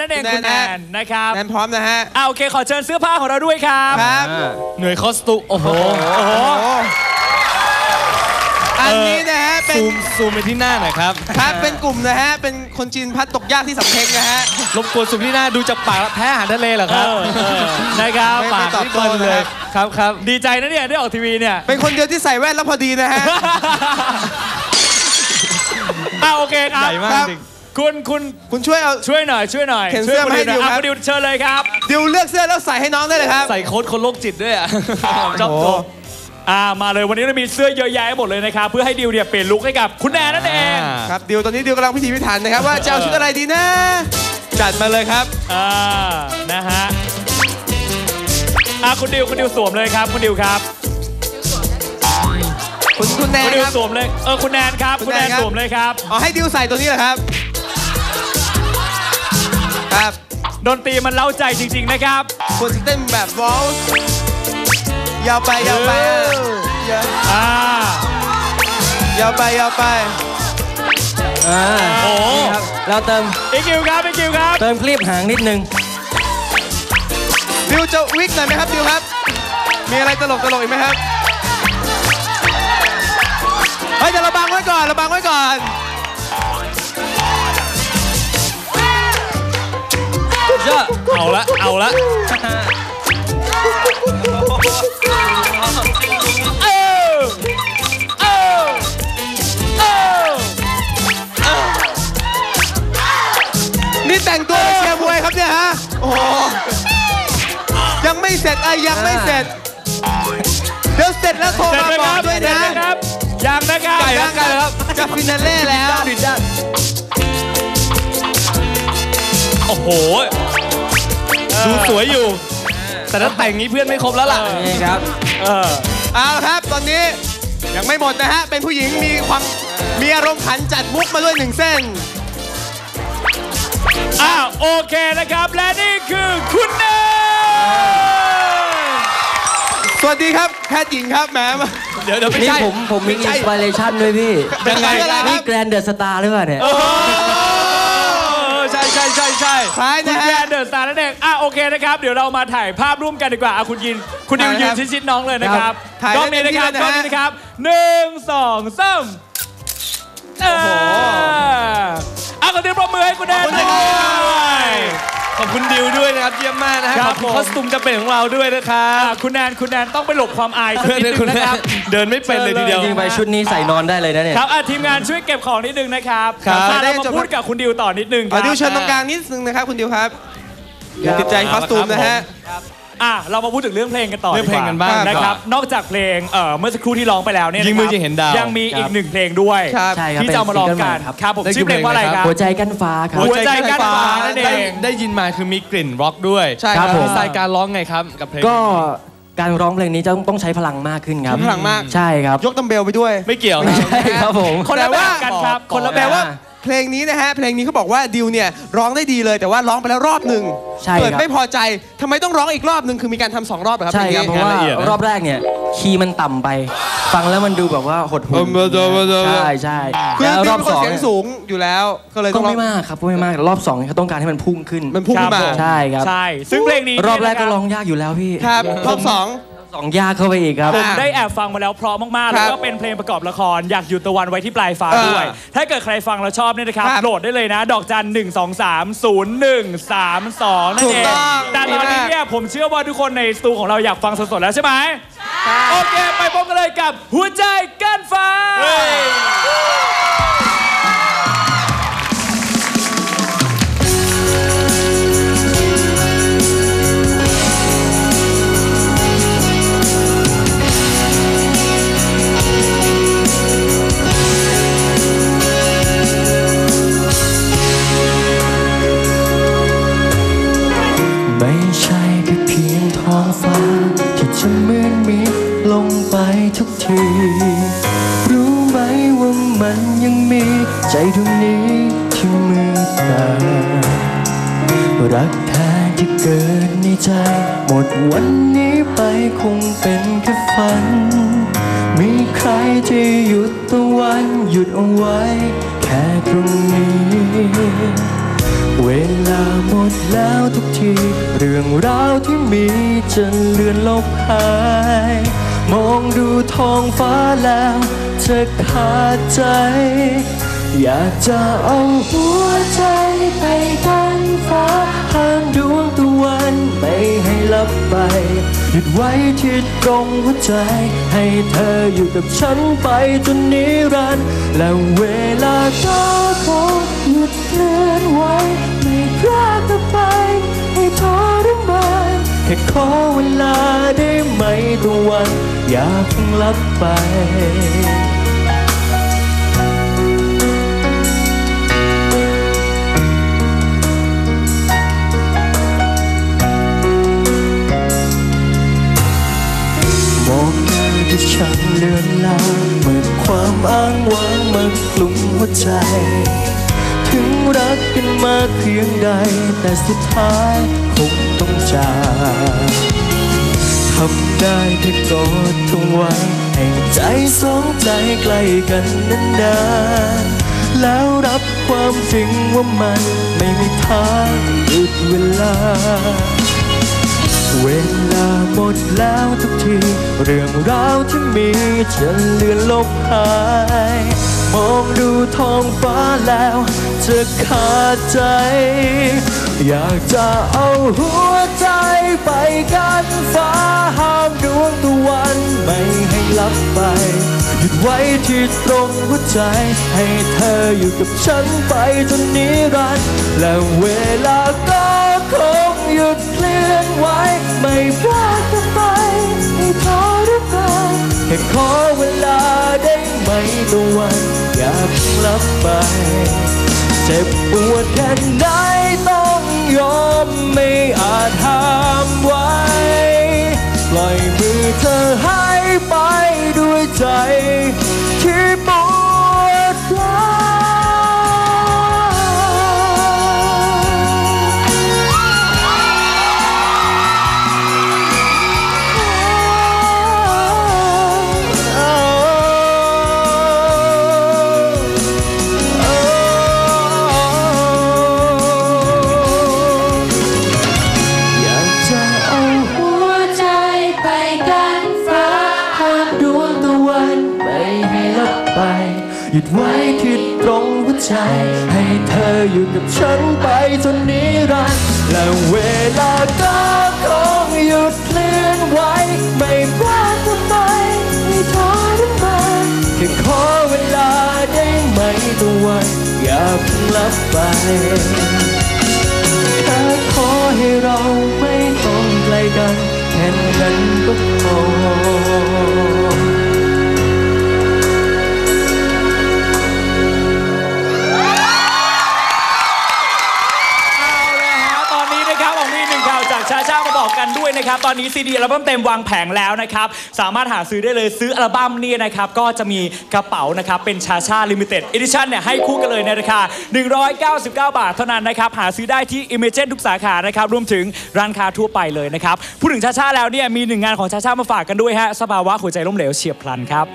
นั่นเองคุคุณณแนแนนนนะครับแนนพร้อมนะฮะอ่าโอเคขอเชิญเสื้อผ้าของเราด้วยครับครับหน่วยคอสตูมโอ้โหโอ้โหโอ้อันนี้นะฮะเป็นซูมซูมไปที่หน้าหน่อยครับครับเป็นกลุ่มนะฮะเป็นคนจีนพัดตกยากที่สำเพ็งนะฮะรบกวนซูมที่หน้าดูจากปากแล้วแพ้อาหารทะเลเหรอเอครับอเออนะครับไม่ปากตอบที่โต้เปิ้ลนะเลครัยบครับครับดีใจนะเนี่ยได้ออกทีวีเนี่ยเป็นคนเดียวที่ใส่แว่นแล้วพอดีนะฮะอ่าโอเคครับใหญ่มากครับจริง คุณคุณคุณช่วยเอา ช่วยหน่อยช่วยหน่อยเข็นช่วยเสื้อมาให้คุณดิวหน่อยครับอะคุณดิวเชิญเลยครับ ดิวเลือกเสื้อแล้วใส่ให้น้องได้เลยครับ ใส่โค้ดคนโรคจิตด้วยอะชอบโอ้โหโตอ่ามาเลยวันนี้เรามีเสื้อเยอะแยะหมดเลยนะครับ เพื่อให้ดิวเนี่ยเปลี่ยนลุคให้กับคุณแนนนั่นเองครับดิวตอนนี้ดิวกำลังพิถีพิถันนะครับ ว่าจะเอาชุดอะไรดีนะ จัดมาเลยครับ อ่านะฮะอ่าคุณดิวคุณดิวสวมเลยครับ คุณดิวครับ คุณคุณแนคุนณดิวครับ สวมเลยเออคุณแนนครับ คุคุณณแนแนนนครับ สวมเลยครับเอาให้ดิวใส่ตัวนี้เหรอครับ ครับ ดนตรีมันเล้าใจจริง ๆ นะครับ ควรจะเต้นแบบวอลส์ยาวไปยาวไปอะยาวอ่ายาวไปยาวไปอ่าโอ้ครับเราเติมอีคิวครับอีคิวครับ เติมคลีบหางนิดนึงดิวจะวิกหน่อยไหมครับดิวครับ มีอะไรตลกตลกอีกไหมครับเฮ้ยเดี๋ยวเราบังไว้ก่อนเราบังไว้ก่อน อะเอาละเอาละเออเออเออนี่แต่งตัวเป็นเชียร์มวยครับเนี่ยฮะ โอ้โหยังไม่เสร็จไอ้ยังไม่เสร็จ เดี๋ยวเสร็จแล้วโทรเสร็จมาไหมบคอกรับด้วยเสร็จนะ ไหมครับยังนะครับใกล้แล้วใกล้แล้วครับจะฟินาเล่แล้ว โอ้โห ดูสวยอยู่ แต่ถ้าแต่งนี้เพื่อนไม่ครบแล้วล่ะนี่ครับเออเอาละครับตอนนี้ยังไม่หมดนะฮะ เป็นผู้หญิงมีความมีอารมณ์ขันจัดมุกมาด้วยหนึ่งเส้น อ้าวโอเคนะครับ และนี่คือคุณแนนสวัสดีครับแพทย์หญิงครับแหมมาเดี๋ยวเดี๋ยวไม่นี่ใช่ผมผมมีไม่อิใช่นสปิเรชันด้วยพี่ยังไงครับ นี่แกรนเดอะสตาร์หรือเปล่าเนี่ยโอ้โห ใช่ใช่ใช่ใช่คล้ายคุนะณแนฮะ นเดอะสตาร์นั่นเองอะโอเคนะครับ เดี๋ยวเรามาถ่ายภาพร่วมกันดีกว่าอะคุณยิน คุณดิวได้ยืคนรับชิดๆน้องเลยนะครับถ่ายกล้องนี้นะครับได้กล้องเต็มที่นี้เลยนะฮะนะครับหนึ่งสองสามโอ้โหอะขอเสียงปรบมือให้คุณแนน ขอบคุณ ด้ ครับ วย ขอบคุณดิวด้วยนะครับเยี่ยมมากนะฮะคขรัอบบคุณผม คอสตูมจะเป็นของเราด้วยนะครัอะบคุณแนนคุณแนนต้องไปหลบความอายสักเพื่อนนิดนึคุณงนะครับ เดินไม่เป็นเลยทีเดียว จริงๆไปชุดนี้ใส่นอนได้เลยนะเนี่ย ครับอะทีมงานช่วยเก็บของนิดนึงนะครับครับอะเรามาพูดกับคุณดิวต่อนิดนึงคขอรับดิวเชิญตรงกลางนิดนึงนะครับคุณดิวครับครับติดใจคอสตูมนะฮะ อะเรามาพูดถึงเรื่องเพลงกันต่อเรื่องเพลงกันบ้างดีกว่นะครับดีกว่านอกจากเพลงเอ่อเมื่อสักครู่ที่ร้องไปแล้วเนี่ยยิงมือนะครับยิงเห็นดาวยังมีครับอีกหนึ่งเพลงด้วยครับใช่ครับที่จะเอามาร้องกันเป็นซิงเกิลใหม่ครับครับผมได้ชื่อเพลงว่าอะไรครับหัวใจกั้นฟ้าครับหัวใจกั้นฟ้านั่นเองได้ได้ยินมาคือมีกลิ่นร็อกด้วยใช่ครับผมสไตล์การร้องไงครับกับเพลงก็การร้องเพลงนี้จะต้องต้องใช้พลังมากขึ้นครับใช้พลังมากใช่ครับยกดัมเบลไปด้วยไม่เกี่ยวไม่นะใช่ครับผมคนละแต่แบว่าบกันครับคนละแบแต่บว่า เพลงนี้นะฮะ เพลงนี้เขาบอกว่าดิวเนี่ยร้องได้ดีเลยแต่ว่าร้องไปแล้วรอบหนึ่งใช่เกิดครับไม่พอใจทำไมต้องร้องอีกรอบหนึ่งคือมีการทำสองรอบเหรอครับใช่ครับเพเพลงราะนี้ว่าละเอียดนะ รอบแรกเนี่ยคีย์มันต่ำไป ฟังแล้วมันดูแบบว่าหดหู่เออเออเออเออใช่ใช่คือแล้วดิรวอบเป็นคนสองเสียงเนี่ยสูงอยู่แล้วก็เลยต้ก็องร้อง ไม่มากครับก็ไม่มากรอบสองเขาต้องการให้มันพุ่งขึ้นมันพุ่งขึ้นมา ครับผมใช่ครับ ใช่ ซึ่งเพลงนี้รอบแรกก็เนี่ยนะคร้องยากอยู่แล้วพี่ ครับรอบสอง สองยากเข้าไปอีกครับ ผมได้แอบฟังมาแล้วเพราะมากๆ ครัแล้บวก็เป็นเพลงประกอบละคร อยากหยุดตะวันไว้ที่ปลายฟ้าเออด้วยถ้าเกิดใครฟังแล้วชอบเนี่ยนะครับครับโหลดได้เลยนะ ดอกจัน 1 2 3 0 1 3 2 นั่นถูเอกงต้องแต่ตอนนี้ดีมากเนี่ยผมเชื่อว่าทุกคนในสตูของเราอยากฟังสดๆแล้วใช่ไหม โอเค ไปพบกันเลยกับหัวใจก้านฟ้าไม่ องฟ้าที่จะมืดมิดลงไปทุกที รู้ไหมว่ามันยังมีใจดวงนี้ที่มืดตารักแท้ที่เกิดในใจ หมดวันนี้ไปคงเป็นแค่ฝัน มีใครที่หยุดตะวันหยุดเอาไว้ แค่ตรงนี้ เวลาหมดแล้วทุกที เรื่องราวที่มีจะเลือนลบหาย มองดูท้องฟ้าแล้วจะขาดใจ อยากจะเอาหัวใจไปกันฟ้าห้ามดวงตะวันไม่ให้ลับไป หยุดไว้ที่ตรงหัวใจ ให้เธออยู่กับฉันไปจนนิรันดร์และเวลาก็คง อเวลาได้ไหมตะวัน อย่าเพิ่งลับไป ยงใดแต่สุดท้ายคงต้องจากทำได้แค่กอดเธอไว้ให้ใจสองใจใกล้กันนานๆแล้วรับความจริงว่ามันไม่มีทางหยุดเวลา เวลาหมดแล้วทุกที เรื่องราวที่มีจะเลือนลบหาย มองดูท้องฟ้าแล้ว จะขาดใจ อยากจะเอาหัวใจไปกันฟ้าห้ามดวงตะวันไม่ให้ลับไป หยุดไว้ที่ตรงหัวใจ ให้เธออยู่กับฉันไปจนนิรันดร์และเวลาก็คงหยุดเคลื่อนไหวไม่พลาดจะไปให้ทรมานแค่ขอเวลาได้ไหมตะวันอยาเพิ่งลับไป เจ็บปวดแค่ไหน ไป หยุดไว้ที่ตรงหัวใจ ให้เธออยู่กับฉันไปจนนิรันดร์และเวลาก็คงหยุดเคลื่อนไหวไม่พลาทำไมให้อทรมแค่ขอเวลาได้ไหมตะวันอย่าเพิ่งลับไปแค่ขอให้เราไม่ต้องไกลกันแค่นั้นก็พอ กันด้วยนะครับ ตอนนี้ซีดีอัลบั้มเต็มวางแผงแล้วนะครับ สามารถหาซื้อได้เลยซื้ออัลบั้มนี่นะครับ ก็จะมีกระเป๋านะครับ เป็นชาชาลิมิเต็ดเอดิชั่นเนี่ยให้คู่กันเลยในราคา 199 บาทเท่านั้นนะครับ หาซื้อได้ที่ i m a g e n ทุกสาขานะครับ รวมถึงร้านค้าทั่วไปเลยนะครับ พูดถึงชาชาแล้วเนี่ยมีหนึ่งงานของชาชามาฝากกันด้วยฮะสภาวะหัวใจล้มเหลวเฉียบพลันครับ